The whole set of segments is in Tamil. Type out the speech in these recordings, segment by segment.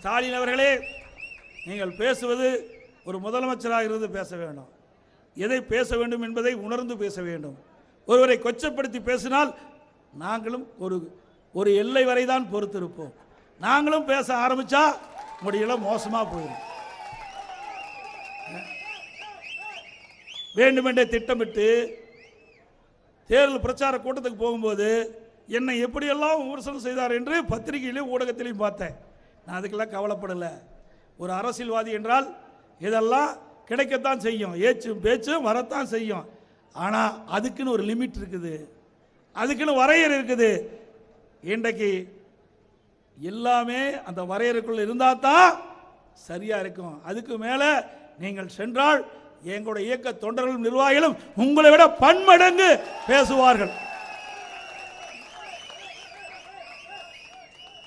ஸ்டாலின் அவர்களே நீங்கள் பேசுவது ஒரு முதலமைச்சராக இருந்து பேச வேண்டும். எதை பேச வேண்டும் என்பதை உணர்ந்து பேச வேண்டும். ஒருவரை கொச்சப்படுத்தி பேசினால் நாங்களும் ஒரு ஒரு எல்லை வரை தான் பொறுத்திருப்போம். நாங்களும் பேச ஆரம்பித்தா முடியல மோசமாக போயிடும். வேண்டுமென்றே திட்டமிட்டு தேர்தல் பிரச்சார கூட்டத்துக்கு போகும்போது என்னை எப்படியெல்லாம் விமர்சனம் செய்தார் என்று பத்திரிகையிலும் ஊடகத்திலையும் பார்த்தேன். நான் அதுக்கெல்லாம் கவலைப்படலை. ஒரு அரசியல்வாதி என்றால் இதெல்லாம் கிடைக்கத்தான் செய்யும். ஏச்சும் பேச்சும் வரத்தான் செய்யும். ஆனால் அதுக்குன்னு ஒரு லிமிட் இருக்குது. அதுக்குன்னு வரையறை இருக்குது. இன்றைக்கு எல்லாமே அந்த வரையறைக்குள்ள இருந்தால் தான் சரியாக இருக்கும். அதுக்கு மேலே நீங்கள் சென்றால் எங்களுடைய இயக்க தொண்டர்களும் நிர்வாகிகளும் உங்களை விட பன்மடங்கு பேசுவார்கள்.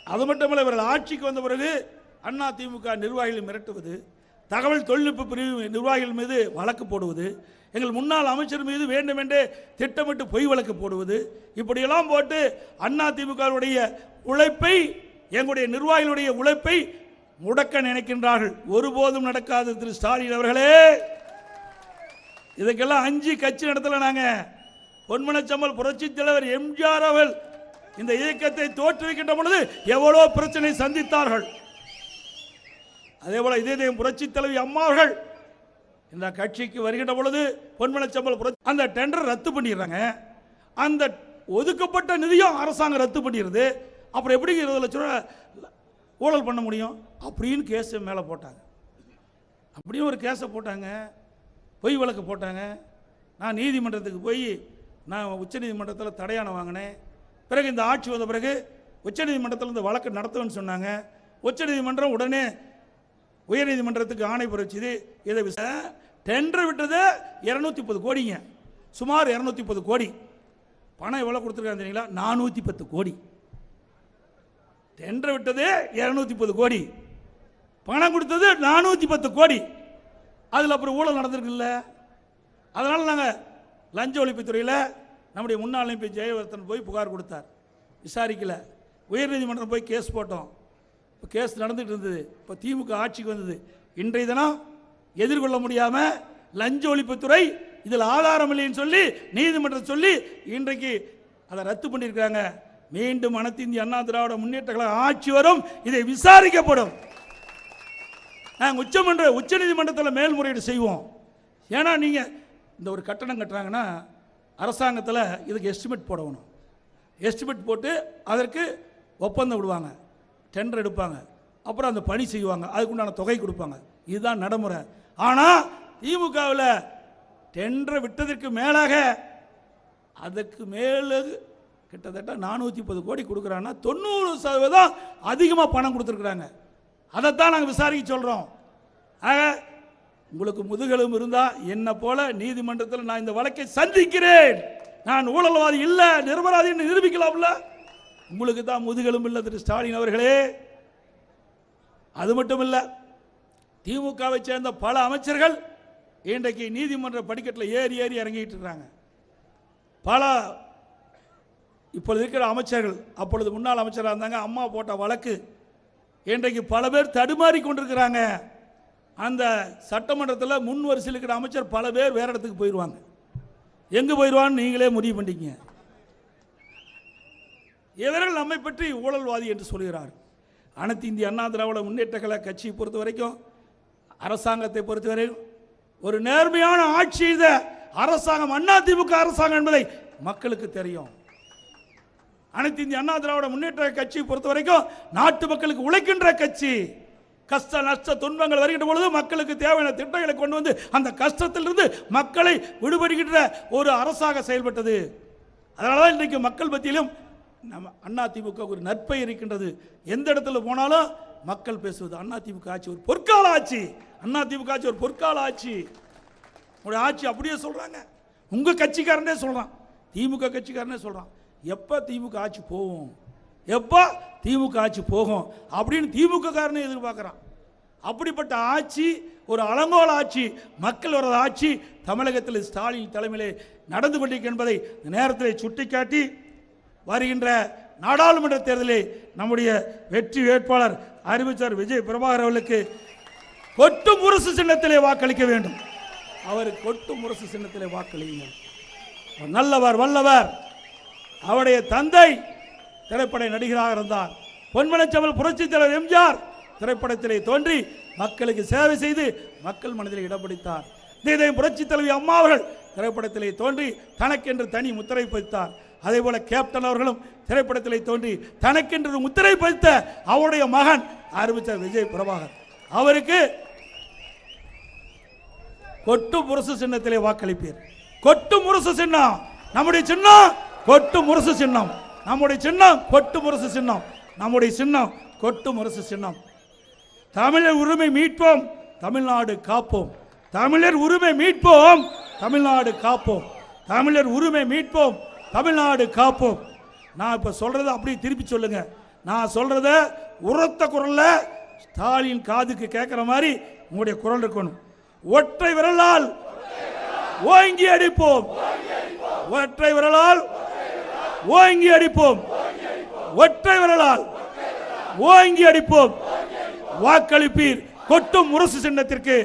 அது மட்டுமல்ல இவர்கள் ஆட்சிக்கு வந்த பிறகு அண்ணா திமுக நிர்வாகிகளை மிரட்டுவது தகவல் தொழில்நுட்ப பிரிவு நிர்வாகிகள் மீது வழக்கு போடுவது எங்கள் முன்னாள் அமைச்சர் மீது வேண்டுமென்றே திட்டமிட்டு பொய் வழக்கு போடுவது இப்படியெல்லாம் போட்டு அண்ணா திமுகவுடைய உழைப்பை எங்களுடைய நிர்வாகிகளுடைய உழைப்பை முடக்க நினைக்கின்றார்கள். ஒருபோதும் நடக்காது திரு ஸ்டாலின் அவர்களே. இதுக்கெல்லாம் அஞ்சு கட்சி நடத்தலை நாங்கள் பொன்மனச்சம்மல் புரட்சி தலைவர் எம்ஜிஆர் அவர்கள் இந்த இயக்கத்தை தோற்றுவிக்கின்ற பொழுது எவ்வளோ பிரச்சனை சந்தித்தார்கள். அதே போல இதே புரட்சி தலைவி அம்மாவர்கள் இந்த கட்சிக்கு வருகின்ற பொழுது பொன்மனச்சம்பல் புரட்சி அந்த டெண்டர் ரத்து பண்ணிடுறாங்க. அந்த ஒதுக்கப்பட்ட நிதியும் அரசாங்கம் ரத்து பண்ணிடுது. அப்புறம் எப்படி இருபது லட்ச ரூபா ஊழல் பண்ண முடியும்? அப்படின்னு கேஸ் மேலே போட்டாங்க. அப்படியும் ஒரு கேஸை போட்டாங்க. பொய் வழக்கு போட்டாங்க. நான் நீதிமன்றத்துக்கு போய் நான் உச்சநீதிமன்றத்தில் தடையாணம் வாங்கினேன். பிறகு இந்த ஆட்சி வந்த பிறகு உச்சநீதிமன்றத்தில் இந்த வழக்கு நடத்துவேன்னு சொன்னாங்க. உச்சநீதிமன்றம் உடனே உயர்நீதிமன்றத்துக்கு ஆணை பிறச்சுது. இதை டெண்டர் விட்டது இரநூத்தி பத்து கோடிங்க. சுமார் இரநூத்தி முப்பது கோடி. பணம் எவ்வளோ கொடுத்துருக்காங்க தெரியுங்களா? நானூற்றி பத்து கோடி. டெண்டர் விட்டது இரநூத்தி பத்து கோடி. பணம் கொடுத்தது நானூற்றி பத்து கோடி. அதில் அப்புறம் ஊழல் நடந்திருக்குல்ல. அதனால் நாங்கள் லஞ்ச ஒழிப்புத்துறையில் நம்முடைய முன்னாள் எம்பி ஜெயவர்தன் போய் புகார் கொடுத்தார். விசாரிக்கல. உயர்நீதிமன்றம் போய் கேஸ் போட்டோம். இப்போ கேஸ் நடந்துட்டு இருந்தது. இப்போ திமுக ஆட்சிக்கு வந்தது. இன்றைய தினம் எதிர்கொள்ள முடியாமல் லஞ்ச ஒழிப்புத்துறை இதில் ஆதாரம் இல்லைன்னு சொல்லி நீதிமன்றம் சொல்லி இன்றைக்கு அதை ரத்து பண்ணியிருக்கிறாங்க. மீண்டும் அனைத்து இந்திய அண்ணா திராவிட முன்னேற்ற கழக ஆட்சி வரும். இதை விசாரிக்கப்படும். நாங்கள் உச்சமன்ற உச்சநீதிமன்றத்தில் மேல்முறையீடு செய்வோம். ஏன்னா நீங்கள் இந்த ஒரு கட்டணம் கட்டுறாங்கன்னா அரசாங்கத்தில் இதுக்கு எஸ்டிமேட் போடணும். எஸ்டிமேட் போட்டு அதற்கு ஒப்பந்தம் விடுவாங்க. டெண்டர் எடுப்பாங்க. அப்புறம் அந்த பணி செய்வாங்க. அதுக்குண்டான தொகை கொடுப்பாங்க. இதுதான் நடைமுறை. ஆனால் திமுகவில் டெண்டர் விட்டதற்கு மேலாக அதுக்கு மேலே கிட்டத்தட்ட நானூற்றி முப்பது கோடி கொடுக்குறாங்கன்னா தொண்ணூறு சதவீதம் அதிகமாக பணம் கொடுத்துருக்குறாங்க. அதைத்தான் நாங்கள் விசாரிக்க சொல்கிறோம் ஆக உங்களுக்கு முதுகெலும்பு இருந்தால் என்னை போல நீதிமன்றத்தில் நான் இந்த வழக்கை சந்திக்கிறேன். நான் ஊழல்வாதி இல்லை நிரபராதின்னு நிரூபிக்கலாம்ல? உங்களுக்கு தான் முதுகெலும்பு இல்லை திரு ஸ்டாலின் அவர்களே. அது மட்டும் இல்லை திமுகவை சேர்ந்த பல அமைச்சர்கள் இன்றைக்கு நீதிமன்ற படிக்கட்டில் ஏறி ஏறி இறங்கிட்டு இருக்காங்க. பல இப்பொழுது இருக்கிற அமைச்சர்கள் அப்பொழுது முன்னாள் அமைச்சராக இருந்தாங்க அம்மா போட்ட வழக்கு இன்றைக்கு பல பேர் தடுமாறி கொண்டிருக்கிறாங்க. அந்த சட்டமன்றத்தில் முன் வரிசையில் இருக்கிற அமைச்சர் பல பேர் வேறு இடத்துக்கு போயிடுவாங்க எங்கே போயிடுவான்னு நீங்களே முடிவு பண்ணிக்கங்க இவர்கள் நம்மை பற்றி ஊழல்வாதி என்று சொல்கிறார். அனைத்து இந்திய அண்ணா திராவிட முன்னேற்ற கழக கட்சியை பொறுத்த வரைக்கும் அரசாங்கத்தை பொறுத்தவரையும் ஒரு நேர்மையான ஆட்சி செய்த அரசாங்கம் அண்ணா திமுக அரசாங்கம் என்பதை மக்களுக்கு தெரியும். அனைத்து இந்திய அண்ணா திராவிட முன்னேற்ற கட்சியை பொறுத்த வரைக்கும் நாட்டு மக்களுக்கு உழைக்கின்ற கட்சி. கஷ்ட நஷ்ட துன்பங்கள் வருகின்ற பொழுது மக்களுக்கு தேவையான திட்டங்களை கொண்டு வந்து அந்த கஷ்டத்திலிருந்து மக்களை விடுபடுகின்ற ஒரு அரசாக செயல்பட்டது. அதனால தான் இன்றைக்கு மக்கள் மத்தியிலும் நம்ம அண்ணா திமுக ஒரு நற்பை இருக்கின்றது. எந்த இடத்துல போனாலும் மக்கள் பேசுவது அண்ணா திமுக ஆட்சி ஒரு பொற்கால ஆட்சி. அண்ணா திமுக ஆட்சி ஒரு பொற்கால ஆட்சி. உங்களுடைய ஆட்சி அப்படியே சொல்கிறாங்க உங்கள் கட்சிக்காரனே சொல்கிறான் திமுக கட்சிக்காரனே சொல்கிறான் எப்போ திமுக ஆட்சி போகும்? எப்போ திமுக ஆட்சி போகும் அப்படின்னு திமுக காரனே எதிர்பார்க்குறான். அப்படிப்பட்ட ஆட்சி ஒரு அலங்கோல ஆட்சி மக்கள் வர்ற ஆட்சி தமிழகத்தில் ஸ்டாலின் தலைமையிலே நடந்து கொண்டிருக்கு என்பதை இந்த நேரத்தில் சுட்டிக்காட்டி வருகின்ற நாடாளுமன்ற தேர்தலில் நம்முடைய வெற்றி வேட்பாளர் அறிவிச்சர் விஜய் பிரபாகர் அவர்களுக்கு கொட்டு முரசு சின்னத்திலே வாக்களிக்க வேண்டும். அவர் கொட்டு முரசு சின்னத்திலே வாக்களிங்க நல்லவர் வல்லவர். அவருடைய தந்தை திரைப்பட நடிகராக இருந்தார். பொன்மனச்சமல் புரட்சி தலைவர் எம்ஜிஆர் திரைப்படத்திலே தோன்றி மக்களுக்கு சேவை செய்து மக்கள் மனதில் இடம் பிடித்தார். இதை புரட்சி தலைவி அம்மா அவர்கள் திரைப்படத்திலே தோன்றி தனக்கென்று தனி முத்திரை பதித்தார். அதே போல கேப்டன் அவர்களும் திரைப்படத்திலே தோன்றி தனக்கென்று முத்திரை பதித்த அவருடைய மகன் அறிவித்தார் விஜய் பிரபாகர். அவருக்கு கொட்டு முரசு சின்னத்திலே வாக்களிப்பீர். கொட்டு முரசு சின்னம். நம்முடைய சின்னம் கொட்டு முரசு சின்னம். நம்முடைய சின்னம் கொட்டு முரசு சின்னம். நம்முடைய சின்னம் கொட்டு முரசு சின்னம். தமிழர் உரிமை மீட்போம் தமிழ்நாடு காப்போம். தமிழர் உரிமை மீட்போம் தமிழ்நாடு காப்போம். தமிழர் உரிமை மீட்போம் தமிழ்நாடு காப்போம். நான் இப்போ சொல்கிறத அப்படியே திருப்பி சொல்லுங்க. நான் சொல்கிறத உரத்த குரலில் ஸ்டாலின் காதுக்கு கேட்குற மாதிரி உங்களுடைய குரல் இருக்கணும். ஒற்றை விரலால் ஓங்கி அடிப்போம். ஒற்றை விரலால் ஓங்கி அடிப்போம். ஒற்றை விரலால் ஓங்கி அடிப்போம். வாக்களிப்பீர். கொட்டும் முரசு சின்னத்திற்கு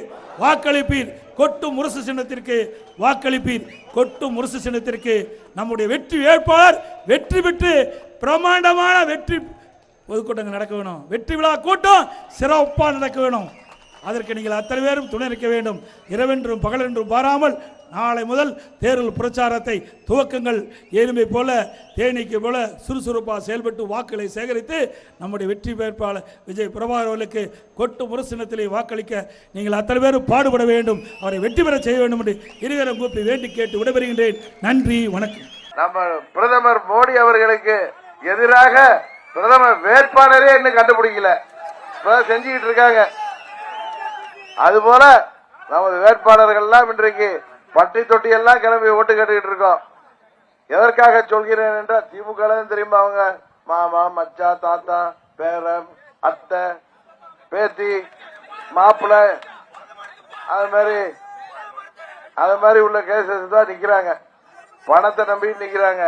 வாக்களிப்பீர். கொட்டும் முரசு சின்னத்திற்கு வாக்களிப்பீர். கொட்டும் முரசு சின்னத்திற்கு நம்முடைய வெற்றி வேட்பாளர் வெற்றி பெற்று பிரமாண்டமான வெற்றி பொதுக்கூட்டங்கள் நடக்க வேணும். வெற்றி விழா கூட்டம் சிறப்பாக நடக்க வேணும். அதற்கு நீங்கள் அத்தனை பேரும் துணை நிற்க வேண்டும். இரவென்றும் பகலென்றும் பாராமல் நாளை முதல் தேர்தல் பிரச்சாரத்தை துவக்கங்கள். ஏழுமை போல தேனீக்கு போல சுறுசுறுப்பாக செயல்பட்டு வாக்குகளை சேகரித்து நம்முடைய வெற்றி வேட்பாளர் விஜய் பிரபாகர் அவர்களுக்கு கொட்டு முரசினத்திலே வாக்களிக்க நீங்கள் அத்தனை பேரும் பாடுபட வேண்டும். அவரை வெற்றி பெற செய்ய வேண்டும் என்று இருவரும் கூப்பி வேண்டி கேட்டு விடைபெறுகின்றேன். நன்றி வணக்கம். நம்ம பிரதமர் மோடி அவர்களுக்கு எதிராக பிரதமர் வேட்பாளரே இன்னும் கண்டுபிடிக்கல. செஞ்சுக்கிட்டு இருக்காங்க. அதுபோல நமது வேட்பாளர்கள் எல்லாம் இன்றைக்கு பட்டி தொட்டி எல்லாம் கிளம்பி ஓட்டு கேட்டுக்கிட்டு இருக்கோம். எதற்காக சொல்கிறேன் என்றால் திமுக தெரியுமா அவங்க? மாமா மச்சா தாத்தா பேரன் அத்தை பேத்தி மாப்பிள்ள அது மாதிரி அது மாதிரி உள்ள கேசஸ் தான் நிக்கிறாங்க. பணத்தை நம்பி நிக்கிறாங்க.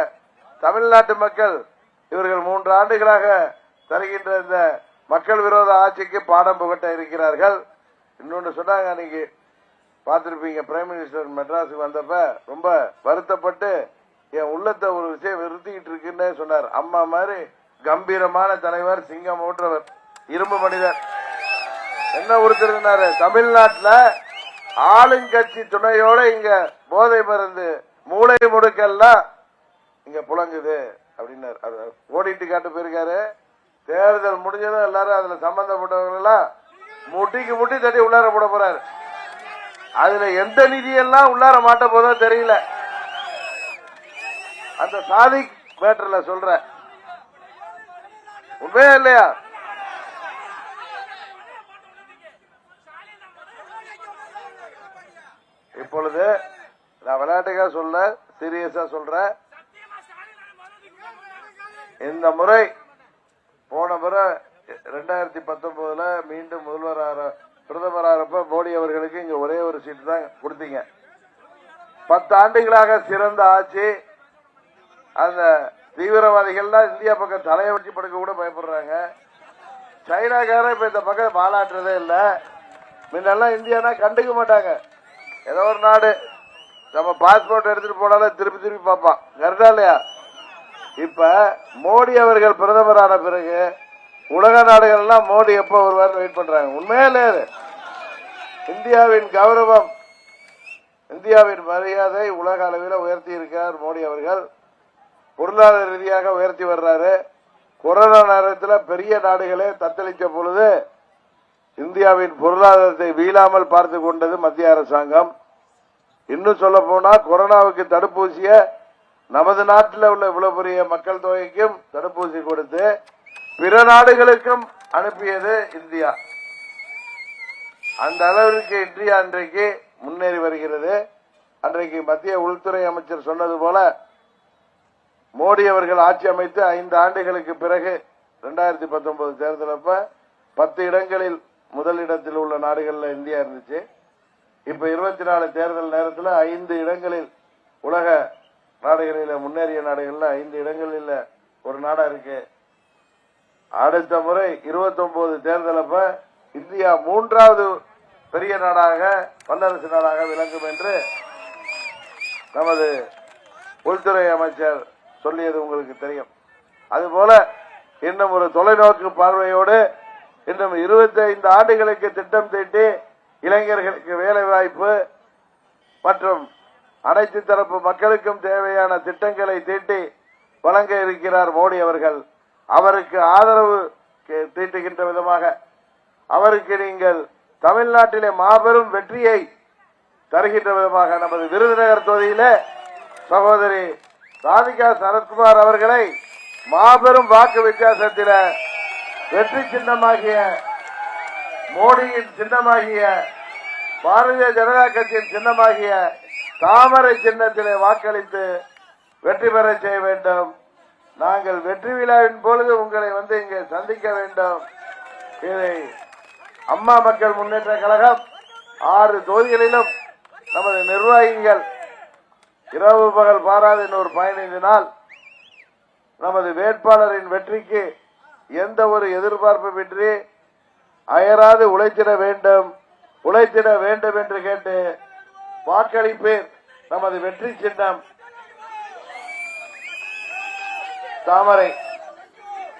தமிழ்நாட்டு மக்கள் இவர்கள் மூன்று ஆண்டுகளாக தருகின்ற இந்த மக்கள் விரோத ஆட்சிக்கு பாடம் புகட்ட இருக்கிறார்கள். இன்னொன்று சொன்னாங்க அன்னைக்கு பார்த்திருப்பீங்க பிரைம் மினிஸ்டர் மெட்ராஸுக்கு வந்தப்ப ரொம்ப வருத்தப்பட்டு என் உள்ளத்தை ஒரு விஷயம் நிறுத்திக்கிட்டு இருக்குன்னு சொன்னார். அம்மா மாதிரி கம்பீரமான தலைவர் சிங்கம் ஓட்டுறவர் இரும்பு மனிதர். என்ன உறுத்திருந்தாரு தமிழ்நாட்டில் ஆளுங்கட்சி துணையோட இங்க போதை மருந்து மூளை முடுக்கெல்லாம் இங்க புழங்குது அப்படின்னாரு. ஓடிட்டு காட்டு போயிருக்காரு. தேர்தல் முடிஞ்சதும் எல்லாரும் அதுல சம்பந்தப்பட்டவங்க எல்லாம் முட்டிக்கு முட்டி தட்டி உள்ளார போட போறாரு. அதுல எந்த நிதியெல்லாம் உள்ளார மாட்ட போதோ தெரியல. அந்த சாதி மேட்டர்ல சொல்ற. உண்மையா இல்லையா? இப்பொழுது நான் விளையாட்டுக்காக சொல்ல சீரியஸா சொல்றேன் இந்த முறை போன முறை ரெண்டாயிரத்தி பத்தொன்பதுல மீண்டும் முதல்வர் ஆற பிரதமர் மோடி அவர்களுக்கு இங்க ஒரே ஒரு சீட்டு தான் கொடுத்தீங்க. பத்து ஆண்டுகளாக சிறந்த ஆட்சி. அந்த தீவிரவாதிகள்லாம் இந்தியா பக்கம் தலையை வச்சு படுக்க கூட பயப்படுறாங்க. சைனாக்கார இப்ப இந்த பக்கம் பாலாட்டுறதே இல்ல. முன்னெல்லாம் இந்தியானா கண்டுக்க மாட்டாங்க. ஏதோ ஒரு நாடு. நம்ம பாஸ்போர்ட் எடுத்துட்டு போனாலும் திருப்பி திருப்பி பார்ப்பான். கரெக்டா இல்லையா? இப்ப மோடி அவர்கள் பிரதமரான பிறகு உலக நாடுகள் எல்லாம் மோடி எப்போ வருவார் வெயிட் பண்றாங்க. உண்மையிலே இந்தியாவின் கௌரவம் இந்தியாவின் மரியாதை உலக அளவில் உயர்த்தி இருக்கார் மோடி அவர்கள். பொருளாதார ரீதியாக உயர்த்தி வர்றாரு. கொரோனா நேரத்தில் பெரிய நாடுகளே தத்தளித்த பொழுது இந்தியாவின் பொருளாதாரத்தை வீழாமல் பார்த்து கொண்டது மத்திய அரசாங்கம். இன்னும் சொல்ல போனா கொரோனாவுக்கு தடுப்பூசியை நமது நாட்டில் உள்ள இவ்வளவு பெரிய மக்கள் தொகைக்கும் தடுப்பூசி கொடுத்து பிற நாடுகளுக்கும் அனுப்பியது இந்தியா. அந்த அளவிற்கு இந்தியா அன்றைக்கு முன்னேறி வருகிறது. அன்றைக்கு மத்திய உள்துறை அமைச்சர் சொன்னது போல மோடி அவர்கள் ஆட்சி அமைத்து ஐந்து ஆண்டுகளுக்கு பிறகு ரெண்டாயிரத்தி பத்தொன்பது தேர்தல் பத்து இடங்களில் முதலிடத்தில் உள்ள நாடுகளில் இந்தியா இருந்துச்சு. இப்ப இருபத்தி நாலு தேர்தல் நேரத்தில் ஐந்து இடங்களில் உலக நாடுகளில் முன்னேறிய நாடுகளில் ஐந்து இடங்களில் ஒரு நாடா இருக்கு. அடுத்த முறை 29 தேர்தல் அப்ப இந்தியா மூன்றாவது பெரிய நாடாக வல்லரசு நாடாக விளங்கும் என்று நமது உள்துறை அமைச்சர் சொல்லியது உங்களுக்கு தெரியும். அதுபோல இன்னும் ஒரு தொலைநோக்கு பார்வையோடு இன்னும் 25 ஆண்டுகளுக்கு திட்டம் தீட்டி இளைஞர்களுக்கு வேலை வாய்ப்பு மற்றும் அனைத்து தரப்பு மக்களுக்கும் தேவையான திட்டங்களை தீட்டி வழங்க இருக்கிறார் மோடி அவர்கள். அவருக்கு ஆதரவு தீட்டுகின்ற விதமாக. அவருக்கு நீங்கள் தமிழ்நாட்டிலே மாபெரும் வெற்றியை தருகின்ற விதமாக நமது விருதுநகர் தொகுதியிலே சகோதரி ராதிகா சரத்குமார் அவர்களை மாபெரும் வாக்கு வித்தியாசத்தில வெற்றி சின்னமாகிய மோடியின் சின்னமாகிய பாரதிய ஜனதா கட்சியின் சின்னமாகிய தாமரை சின்னத்திலே வாக்களித்து வெற்றி பெற செய்ய வேண்டும். நாங்கள் வெற்றி விழாவின் பொழுது உங்களை வந்து இங்கே சந்திக்க வேண்டும். இதை அம்மா மக்கள் முன்னேற்ற கழகம் ஆறு தொகுதிகளிலும் நமது நிர்வாகிகள் இரவு பகல் பாராது இன்னொரு பதினைந்து நாள் நமது வேட்பாளரின் வெற்றிக்கு எந்த ஒரு எதிர்பார்ப்பும் இன்றி அயராது உழைத்திட வேண்டும். உழைத்திட வேண்டும் என்று கேட்டு வாக்களிப்பேன். நமது வெற்றி சின்னம் தாமரை